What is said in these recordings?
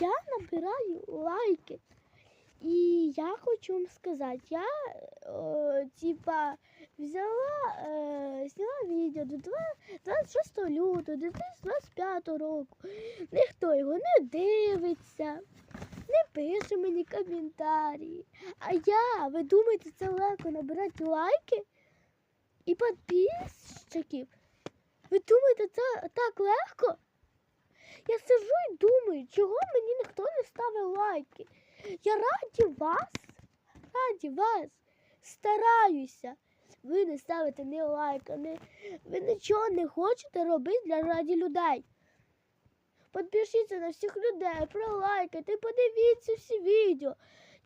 я набираю лайки. І я хочу вам сказати, я е, типа взяла, е, зняла відео до 26 лютого 2025 року. Ніхто його не дивиться, не пише мені коментарі. А я, ви думаєте, це легко набирати лайки і підписчиків? Ви думаєте, це так легко? Я сижу і думаю, чого мені ніхто не ставить лайки. Я раді вас, раді вас стараюся. Ви не ставите ні лайка, ні... ви нічого не хочете робити для раді людей. Підпишіться на всіх людей, пролайкайте, подивіться всі відео.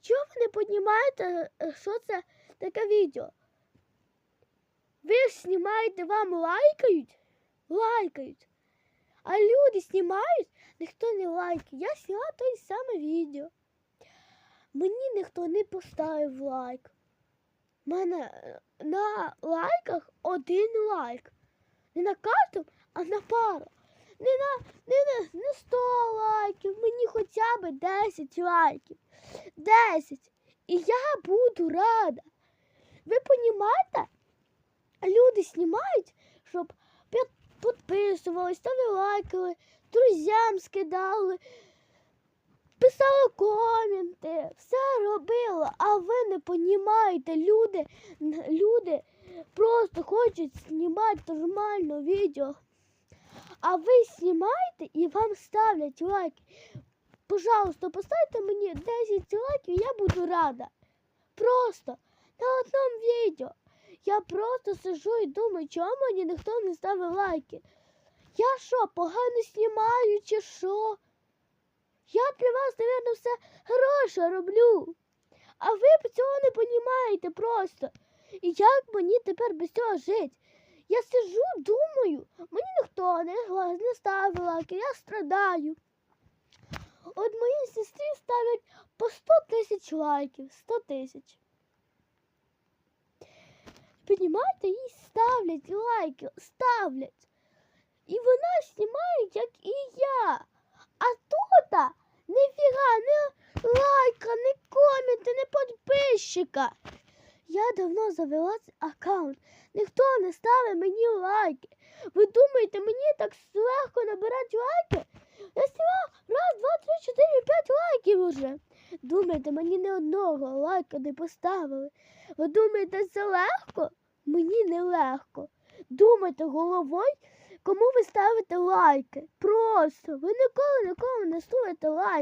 Чого ви не піднімаєте, е, що це таке відео? Ви ж знімаєте, вам лайкають? Лайкають. А люди знімають, ніхто не лайкає. Я зняла те саме відео. Мені ніхто не поставив лайк. У мене на лайках один лайк. Не на кожному, а на пару. Не на, не на не 100 лайків, мені хоча б 10 лайків. 10. І я буду рада. Ви розумієте? Люди знімають, підписувались, ставили лайки, друзям скидали, писали коменти, все робила, а ви не розумієте, люди, люди просто хочуть знімати нормально відео. А ви знімаєте і вам ставлять лайки. Пожалуйста, поставте мені 10 лайків, я буду рада. Просто на одному відео. Я просто сижу і думаю, чому мені ніхто не ставить лайки. Я що, погано знімаю чи що? Я для вас, мабуть, все хороше роблю. А ви цього не розумієте просто. І як мені тепер без цього жити? Я сижу, думаю, мені ніхто не, не ставить лайки, я страдаю. От моїй сестрі ставлять по 100 тисяч лайків. 100 тисяч. Понімаєте, їй ставлять лайки, ставлять. І вона знімає, як і я. А тут ніфіга, не лайка, не комента, не підписчика. Я давно завела цей аккаунт. Ніхто не ставить мені лайки. Ви думаєте, мені так легко набирати лайки? Я сняла раз, два, три, чотири, п'ять лайків уже. Думаєте, мені не одного лайка не поставили. Ви думаєте, це легко? Мені не легко. Думайте головою, кому ви ставите лайки. Просто ви ніколи нікому не ставите лайки.